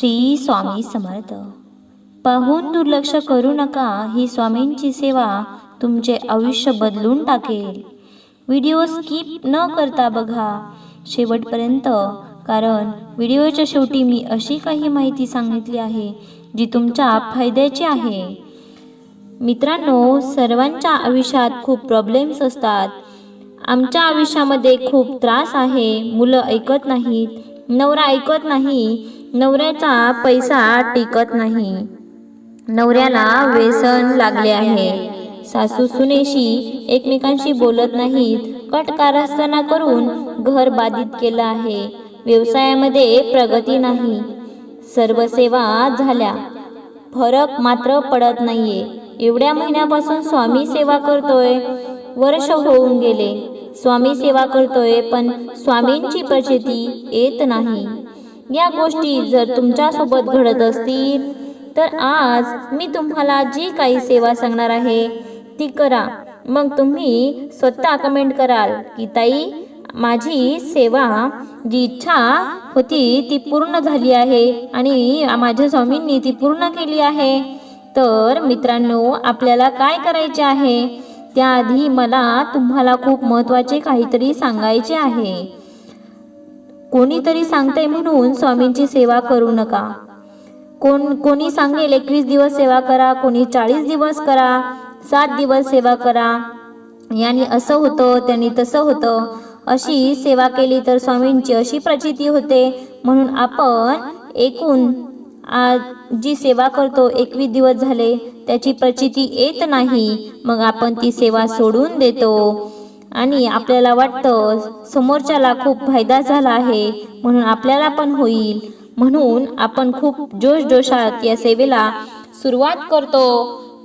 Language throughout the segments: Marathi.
श्री स्वामी समर्थ. पाहून दुर्लक्ष करू नका ही स्वामींची सेवा तुमचे आयुष्य बदलून टाकेल. व्हिडिओ स्किप न करता बघा. शेवटपर्यंत कारण व्हिडिओच्या शेवटी मी अशी काही माहिती सांगितली आहे जी तुमच्या फायद्याची आहे. मित्रांनो सर्वांच्या आयुष्यात खूप प्रॉब्लेम्स असतात. आमच्या आयुष्यामध्ये खूप त्रास आहे मुलं ऐकत नाहीत नवरा ऐकत नाही नवऱ्याचा पैसा टिकत नाही. नवऱ्याला व्यसन लागले आहे. सासू सुनेशी एकमेकांशी बोलत नाहीत. कट कारस्थाना करून घर बाधित केलं आहे. व्यवसायामध्ये प्रगती नाही. सर्व सेवा झाल्या. फरक मात्र पडत नाहीये. एवढ्या महिन्यापासून स्वामी सेवा करतोय. वर्ष होऊन गेले. स्वामी सेवा करतोय पण स्वामींची प्रचिती येत नाही. या गोष्टी जर तुमच्यासोबत घडत असतील तर आज मी तुम्हाला जी काही सेवा सांगणार आहे ती करा. मग तुम्ही स्वतः कमेंट कराल की ताई माझी सेवा जी इच्छा होती ती पूर्ण झाली आहे आणि माझ्या स्वामींनी ती पूर्ण केली आहे. तर मित्रांनो आपल्याला काय करायचे आहे? त्याआधी मला तुम्हाला खूप महत्त्वाचे काहीतरी सांगायचे आहे. कोणीतरी सांगते म्हणून स्वामींची सेवा करू नका. कोण कोणी सांगेल एकवीस दिवस सेवा करा कोणी चाळीस दिवस करा सात दिवस सेवा करा. याने असं होतं त्यांनी तसं होतं. अशी सेवा केली तर स्वामींची अशी प्रचिती होते. म्हणून आपण एकूण आज जी सेवा करतो एकवीस दिवस झाले त्याची प्रचिती येत नाही. मग आपण ती सेवा सोडून देतो. आणि आपल्याला वाटतं समोरच्याला खूप फायदा झाला आहे म्हणून आपल्याला पण होईल. म्हणून आपण खूप जोशजोशात या सेवेला सुरुवात करतो.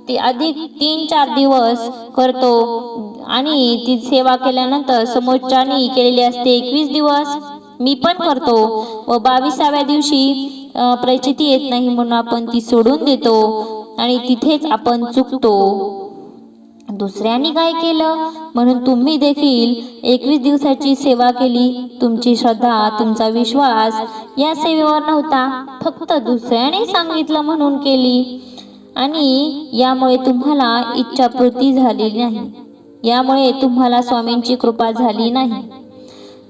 ती अधिक तीन चार दिवस करतो. आणि ती सेवा केल्यानंतर समोरच्यानी केलेली असते एकवीस दिवस. मी पण करतो. व बावीसाव्या दिवशी प्रचिती येत नाही म्हणून आपण ती सोडून देतो. आणि तिथेच आपण चुकतो. दुसऱ्यांनी काय केलं? म्हणून तुम्ही देखील एकवीस दिवसाची सेवा केली. तुमची श्रद्धा तुमचा विश्वास या सेवेवर नव्हता. फक्त दुसऱ्याने सांगितलं म्हणून केली. आणि यामुळे तुम्हाला इच्छापूर्ती झाली नाही. यामुळे तुम्हाला स्वामींची कृपा झाली नाही.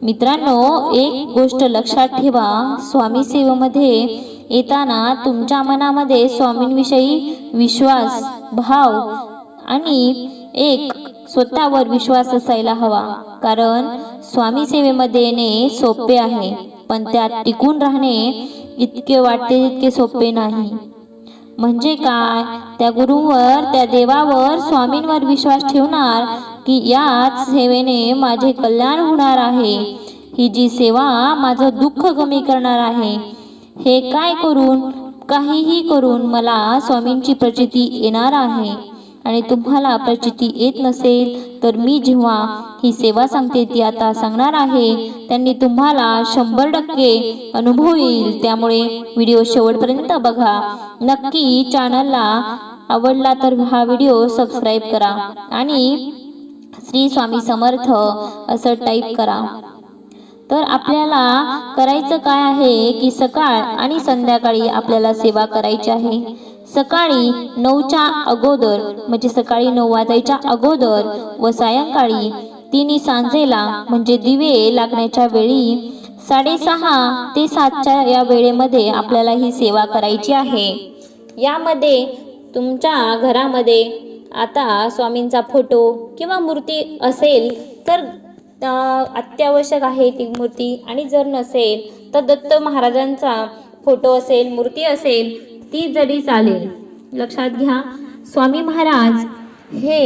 मित्रांनो एक गोष्ट लक्षात ठेवा. स्वामी सेवेमध्ये येताना तुमच्या मनामध्ये स्वामींविषयी विश्वास भाव आणि एक स्वतःवर विश्वास असायला हवा. कारण स्वामी सेवेमध्ये येणे सोपे आहे पण त्यात टिकून राहणे इतके वाटते इतके सोपे नाही. म्हणजे काय? त्या गुरुवर त्या देवावर स्वामींवर विश्वास ठेवणार की याच सेवेने माझे कल्याण होणार आहे. ही जी सेवा माझं दुःख कमी करणार आहे हे काय करून काहीही करून मला स्वामींची प्रचिती येणार आहे? आणि तुम्हाला प्रचिती येत नसेल तर मी जेव्हा ही सेवा सांगते ती आता सांगणार आहे. त्यांनी तुम्हाला शंभर टक्के अनुभव येईल. त्यामुळे व्हिडिओ शेवटपर्यंत बघा. नक्की चॅनलला आवडला तर हा व्हिडिओ सबस्क्राईब करा आणि श्री स्वामी समर्थ असं टाईप करा. तर आपल्याला करायचं काय आहे की सकाळ आणि संध्याकाळी आपल्याला सेवा करायची आहे. सकाळी नऊच्या अगोदर म्हणजे सकाळी नऊ वाजायच्या अगोदर व सायंकाळी तिन्ही सांजेला म्हणजे दिवे लागण्याच्या वेळी साडेसहा ते सातच्या या वेळेमध्ये आपल्याला ही सेवा करायची आहे. यामध्ये तुमच्या घरामध्ये आता स्वामींचा फोटो किंवा मूर्ती असेल तर अत्यावश्यक आहे ती मूर्ती. आणि जर नसेल तर दत्त महाराजांचा फोटो असेल मूर्ती असेल ती जरी चालेल. लक्षात घ्या स्वामी महाराज हे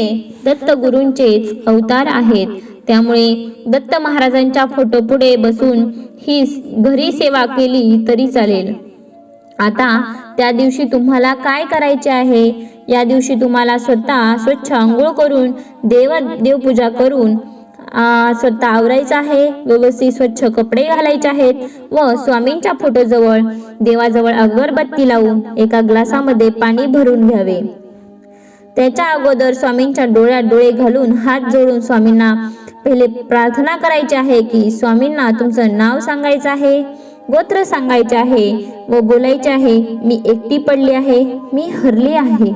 दत्तगुरूंचेच अवतार आहेत. त्यामुळे दत्त महाराजांच्या फोटो पुढे बसून ही घरी सेवा केली तरी चालेल. आता त्या दिवशी तुम्हाला काय करायचे आहे? या दिवशी तुम्हाला स्वतः स्वच्छ आंघोळ करून देव देवपूजा करून स्वतः आवरायचं आहे व्यवस्थित स्वच्छ कपडे घालायचे आहेत व स्वामींच्या फोटोजवळ देवाजवळ अगरबत्ती लावून एका ग्लासामध्ये पाणी भरून घ्यावे. त्याच्या अगोदर स्वामींच्या डोळ्यात डोळे घालून हात जोडून स्वामींना पहिले प्रार्थना करायची आहे की स्वामींना तुमचं नाव सांगायचं आहे गोत्र सांगायचे आहे व बोलायचे आहे मी एकटी पडली आहे मी हरली आहे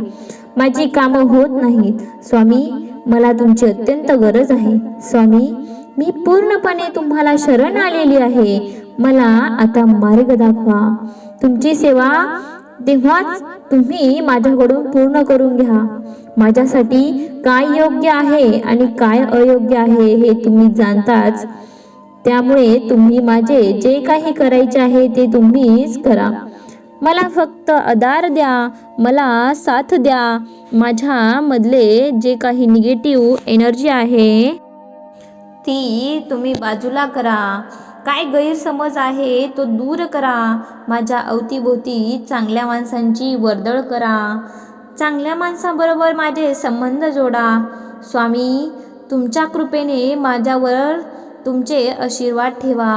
माझी कामं होत नाहीत. स्वामी मला तुमची अत्यंत गरज आहे. स्वामी मी पूर्णपणे तुम्हाला शरण आलेली आहे. मला आता मार्ग दाखवा. तुमची सेवा तेव्हाच तुम्ही माझ्याकडून पूर्ण करून घ्या. माझ्यासाठी काय योग्य आहे आणि काय अयोग्य आहे हे तुम्ही जाणताच त्यामुळे तुम्ही माझे जे काही करायचे आहे ते तुम्हीच करा. मला फक्त आधार द्या मला साथ द्या. माझ्यामधले जे काही निगेटिव्ह एनर्जी आहे ती तुम्ही बाजूला करा. काय गैरसमज आहे तो दूर करा. माझ्या अवतीभोवती चांगल्या माणसांची वर्दळ करा. चांगल्या माणसाबरोबर माझे संबंध जोडा. स्वामी तुमच्या कृपेने माझ्यावर तुमचे आशीर्वाद ठेवा.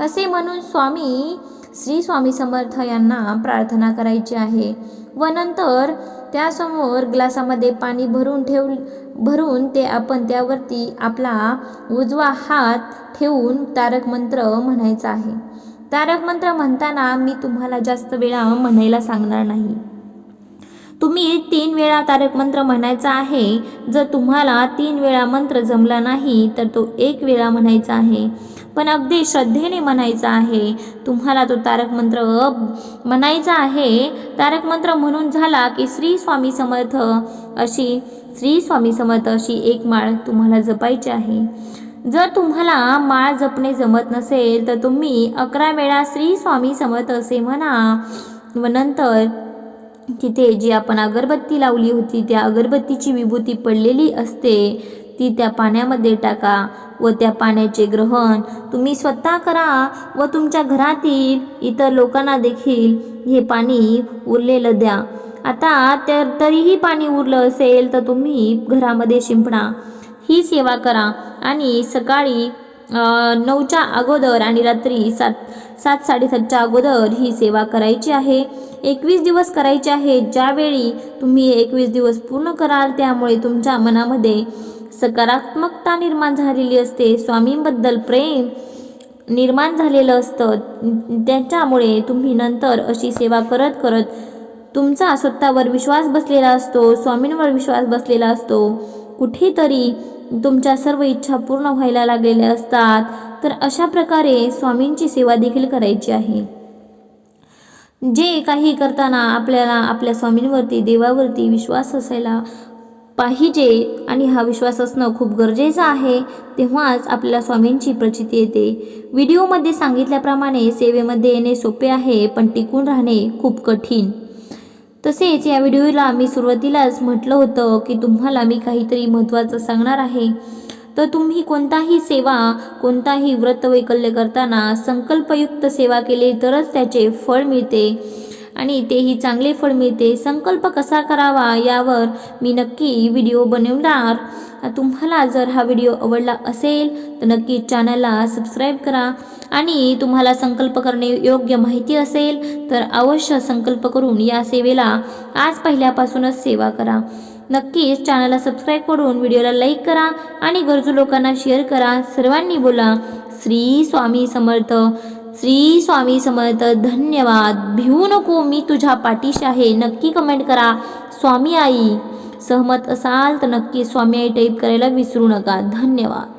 असे म्हणून स्वामी श्री स्वामी समर्थ यांना प्रार्थना करायची आहे. व नंतर त्यासमोर ग्लासामध्ये पाणी भरून ठेव भरून ते आपण त्यावरती आपला उजवा हात ठेवून तारक मंत्र म्हणायचा आहे. तारक मंत्र म्हणताना मी तुम्हाला जास्त वेळा म्हणायला सांगणार नाही. तुम्ही तीन वेळा तारक मंत्र म्हणायचा आहे. जर तुम्हाला तीन वेळा मंत्र जमला नाही तर तो एक वेळा म्हणायचा आहे. पण अगदी श्रद्धेने म्हणायचा आहे. तुम्हाला तो तारक मंत्र म्हणायचा आहे. तारक मंत्र म्हणून झाला की श्री स्वामी समर्थ अशी श्री स्वामी समर्थ अशी एक माळ तुम्हाला जपायची आहे. जर तुम्हाला माळ जपणे जमत नसेल तर तुम्ही अकरा वेळा श्री स्वामी समर्थ असे म्हणा व नंतर तिथे जी आपण अगरबत्ती लावली होती त्या अगरबत्तीची विभूती पडलेली असते ती त्या पाण्यामध्ये टाका व त्या पाण्याचे ग्रहण तुम्ही स्वतः करा व तुमच्या घरातील इतर लोकांना देखील हे पाणी उरलेलं द्या. आता तर तरीही पाणी उरलं असेल तर तुम्ही घरामध्ये शिंपणा ही सेवा करा आणि सकाळी नऊच्या अगोदर आणि रात्री सात सात साडेसातच्या अगोदर ही सेवा करायची आहे. एकवीस दिवस करायचे आहे. ज्यावेळी तुम्ही एकवीस दिवस पूर्ण कराल त्यामुळे तुमच्या मनामध्ये सकारात्मकता निर्माण झालेली असते. स्वामींबद्दल प्रेम निर्माण झालेलं असतं. त्याच्यामुळे तुम्ही नंतर अशी सेवा करत करत तुमचा स्वतःवर विश्वास बसलेला असतो स्वामींवर विश्वास बसलेला असतो. कुठेतरी तुमच्या सर्व इच्छा पूर्ण व्हायला लागलेल्या असतात. तर अशा प्रकारे स्वामींची सेवा देखील करायची आहे. जे काही करताना आपल्याला आपल्या स्वामींवरती देवावरती विश्वास असायला पाहिजे आणि हा विश्वास असणं खूप गरजेचं आहे तेव्हाच आपल्याला स्वामींची प्रचिती येते. व्हिडिओमध्ये सांगितल्याप्रमाणे सेवेमध्ये येणे सोपे आहे पण टिकून राहणे खूप कठीण. तसेच या व्हिडिओला मी सुरुवातीलाच म्हटलं होतं की तुम्हाला मी काहीतरी महत्त्वाचं सांगणार आहे. तर तुम्ही कोणताही सेवा कोणताही व्रतवैकल्य करताना संकल्पयुक्त सेवा केली तरच त्याचे फळ मिळते. आणि तेही चांगले फळ मिळते. संकल्प कसा करावा यावर मी नक्की व्हिडिओ बनवणार. तुम्हाला जर हा व्हिडिओ आवडला असेल तर नक्की चॅनलला सबस्क्राईब करा. आणि तुम्हाला संकल्प करणे योग्य माहिती असेल तर अवश्य संकल्प करून या सेवेला आज पहिल्यापासूनच सेवा करा. नक्कीच चॅनलला सबस्क्राईब करून व्हिडिओला लाईक करा आणि गरजू लोकांना शेअर करा. सर्वांनी बोला श्री स्वामी समर्थ श्री स्वामी समर्थ धन्यवाद. भिवू नको मी तुझ्या पाठीशी आहे. नक्की कमेंट करा. स्वामी आई सहमत असाल तर नक्की स्वामी आई टाईप करायला विसरू नका. धन्यवाद.